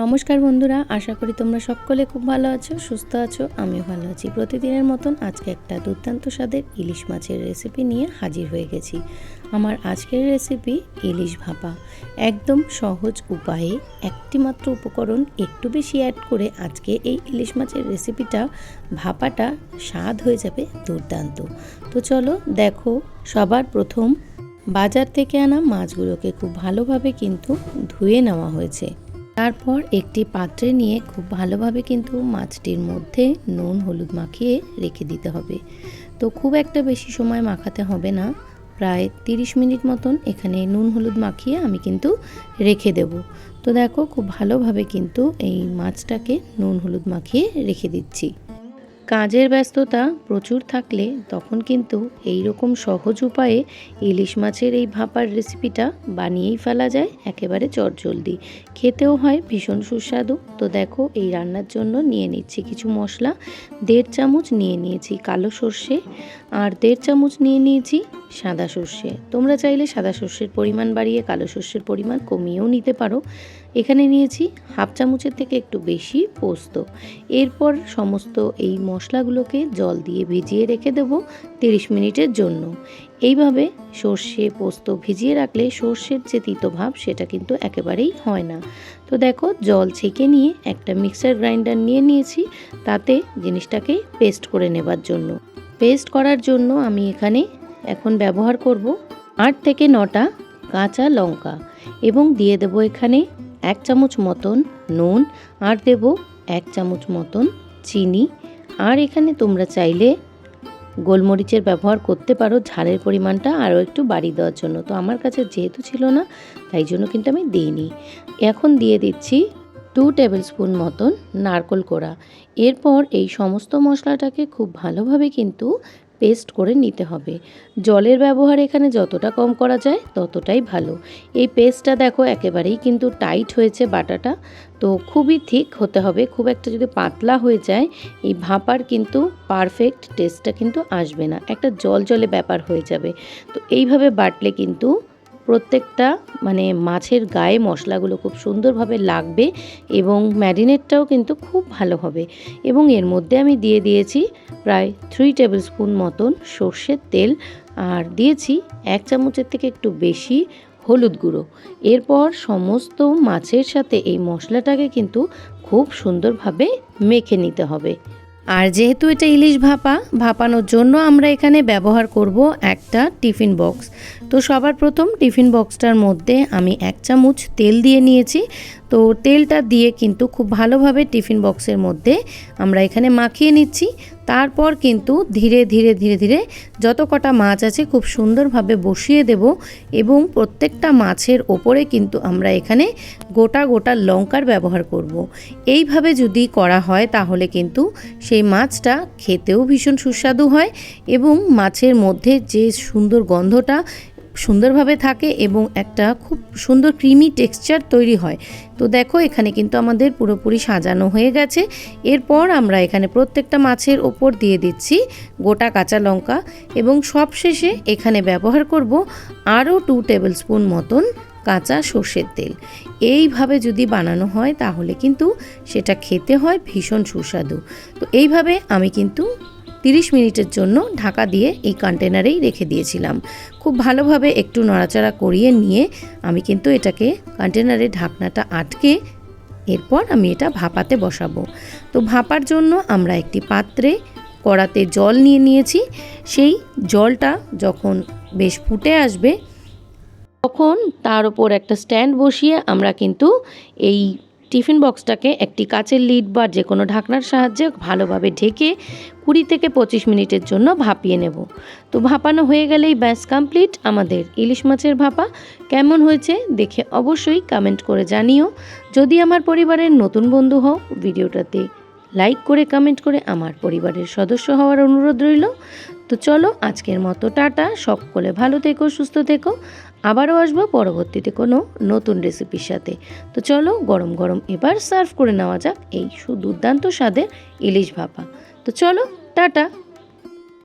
নমস্কার বন্ধুরা, আশা করি তোমরা সকলে খুব ভালো আছো, সুস্থ আছো, আমিও ভালো আছি। প্রতিদিনের মতন আজকে একটা দুর্দান্ত স্বাদের ইলিশ মাছের রেসিপি নিয়ে হাজির হয়ে গেছি। আমার আজকের রেসিপি ইলিশ ভাপা। একদম সহজ উপায়ে একটি মাত্র উপকরণ একটু বেশি অ্যাড করে আজকে এই ইলিশ মাছের রেসিপিটা ভাপাটা স্বাদ হয়ে যাবে দুর্দান্ত। তো চলো দেখো, সবার প্রথম বাজার থেকে আনা মাছগুলোকে খুব ভালোভাবে কিন্তু ধুয়ে নেওয়া হয়েছে। তারপর একটি পাত্রে নিয়ে খুব ভালোভাবে কিন্তু মাছটির মধ্যে নুন, হলুদ মাখিয়ে রেখে দিতে হবে। তো খুব একটা বেশি সময় মাখাতে হবে না। প্রায় তিরিশ মিনিট মতন এখানে নুন, হলুদ মাখিয়ে আমি কিন্তু রেখে দেব। তো দেখো, খুব ভালোভাবে কিন্তু এই মাছটাকে নুন, হলুদ মাখিয়ে রেখে দিচ্ছি। কাজের ব্যস্ততা প্রচুর থাকলে তখন কিন্তু এই রকম সহজ উপায়ে ইলিশ মাছের এই ভাপার রেসিপিটা বানিয়েই ফেলা যায়, একেবারে চটজলদি। খেতেও হয়, ভীষণ সুস্বাদু। তো দেখো, এই রান্নার জন্য নিয়ে নিচ্ছি কিছু মশলা। দেড় চামচ নিয়ে নিয়েছি কালো সর্ষে। আর দেড় চামচ নিয়ে নিয়েছি সাদা সর্ষে। তোমরা চাইলে সাদা সর্ষের পরিমাণ বাড়িয়ে কালো সর্ষের পরিমাণ কমিয়েও নিতে পারো। এখানে নিয়েছি হাফ চামচের থেকে একটু বেশি পোস্ত। এরপর সমস্ত এই মশলাগুলোকে জল দিয়ে ভিজিয়ে রেখে দেবো তিরিশ মিনিটের জন্য। এইভাবে সর্ষে পোস্ত ভিজিয়ে রাখলে সর্ষের যে তিতভাব সেটা কিন্তু একেবারেই হয় না। তো দেখো, জল ছেঁকে নিয়ে একটা মিক্সার গ্রাইন্ডার নিয়ে নিয়েছি, তাতে জিনিসটাকে পেস্ট করে নেবার জন্য। পেস্ট করার জন্য আমি এখানে এখন ব্যবহার করব আট থেকে নটা কাঁচা লঙ্কা এবং দিয়ে দেবো এখানে এক চামচ মতন নুন আর দেব এক চামচ মতন চিনি। আর এখানে তোমরা চাইলে গোলমরিচের ব্যবহার করতে পারো, ঝালের পরিমাণটা আরও একটু বাড়িয়ে দেওয়ার জন্য। তো আমার কাছে যেহেতু ছিল না, তাই জন্য কিন্তু আমি দিইনি। এখন দিয়ে দিচ্ছি টু টেবিল স্পুন মতন নারকোল কোড়া। এরপর এই সমস্ত মশলাটাকে খুব ভালোভাবে কিন্তু পেস্ট করে নিতে হবে। জলের ব্যবহার এখানে যতটা কম করা যায় ততটাই ভালো। এই পেস্টটা দেখো একেবারেই কিন্তু টাইট হয়েছে বাটাটা। তো খুবই ঠিক হতে হবে, খুব একটা যদি পাতলা হয়ে যায়, এই ভাপার কিন্তু পারফেক্ট টেস্টটা কিন্তু আসবে না। একটা জল জলে ব্যাপার হয়ে যাবে। তো এইভাবে বাটলে কিন্তু প্রত্যেকটা মানে মাছের গায়ে মশলাগুলো খুব সুন্দরভাবে লাগবে এবং ম্যারিনেটটাও কিন্তু খুব ভালো হবে। এবং এর মধ্যে আমি দিয়ে দিয়েছি প্রায় থ্রি টেবিল স্পুন মতন সর্ষের তেল আর দিয়েছি এক চামচের থেকে একটু বেশি হলুদ গুঁড়ো। এরপর সমস্ত মাছের সাথে এই মশলাটাকে কিন্তু খুব সুন্দরভাবে মেখে নিতে হবে। আর যেহেতু এটা ইলিশ ভাপা, ভাপানোর জন্য আমরা এখানে ব্যবহার করব একটা টিফিন বক্স। তো সবার প্রথম টিফিন বক্সটার মধ্যে আমি এক চামচ তেল দিয়ে নিয়েছি। তো তেলটা দিয়ে কিন্তু খুব ভালোভাবে টিফিন বক্সের মধ্যে আমরা এখানে মাখিয়ে নিচ্ছি তারপর কিন্তু ধীরে ধীরে ধীরে ধীরে যত কটা মাছ আছে খুব সুন্দরভাবে বসিয়ে দেব এবং প্রত্যেকটা মাছের ওপরে কিন্তু আমরা এখানে গোটা গোটা লঙ্কার ব্যবহার করব। এইভাবে যদি করা হয় তাহলে কিন্তু সেই মাছটা খেতেও ভীষণ সুস্বাদু হয় এবং মাছের মধ্যে যে সুন্দর গন্ধটা সুন্দরভাবে থাকে এবং একটা খুব সুন্দর ক্রিমি টেক্সচার তৈরি হয়। তো দেখো, এখানে কিন্তু আমাদের পুরোপুরি সাজানো হয়ে গেছে। এরপর আমরা এখানে প্রত্যেকটা মাছের ওপর দিয়ে দিচ্ছি গোটা কাঁচা লঙ্কা এবং সবশেষে এখানে ব্যবহার করব আরও টু টেবিল স্পুন মতন কাঁচা সর্ষের তেল। এইভাবে যদি বানানো হয়, তাহলে কিন্তু সেটা খেতে হয় ভীষণ সুস্বাদু। তো এইভাবে আমি কিন্তু তিরিশ মিনিটের জন্য ঢাকা দিয়ে এই কন্টেনারেই রেখে দিয়েছিলাম। খুব ভালোভাবে একটু নড়াচড়া করিয়ে নিয়ে আমি কিন্তু এটাকে কন্টেনারে ঢাকনাটা আটকে এরপর আমি এটা ভাপাতে বসাবো। তো ভাপার জন্য আমরা একটি পাত্রে কড়াতে জল নিয়ে নিয়েছি। সেই জলটা যখন বেশ ফুটে আসবে, তখন তার ওপর একটা স্ট্যান্ড বসিয়ে আমরা কিন্তু এই টিফিন বক্সটাকে একটি কাচের লিড বা যে কোনো ঢাকনার সাহায্যে ভালোভাবে ঢেকে কুড়ি থেকে পঁচিশ মিনিটের জন্য ভাপিয়ে নেব। তো ভাপানো হয়ে গেলেই ব্যাস কমপ্লিট আমাদের ইলিশ মাছের ভাপা কেমন হয়েছে দেখে অবশ্যই কমেন্ট করে জানিও। যদি আমার পরিবারের নতুন বন্ধু হও, ভিডিওটাতে লাইক করে, কমেন্ট করে আমার পরিবারের সদস্য হওয়ার অনুরোধ রইল। তো চলো আজকের মতো টাটা। সকলে ভালো থেকো, সুস্থ থেকো। আবারও আসব পরবর্তীতে কোনো নতুন রেসিপির সাথে। তো চলো গরম গরম এবার সার্ভ করে নেওয়া যাক এই সুদুর্দান্ত স্বাদের ইলিশ ভাপা। তো চলো টাটা।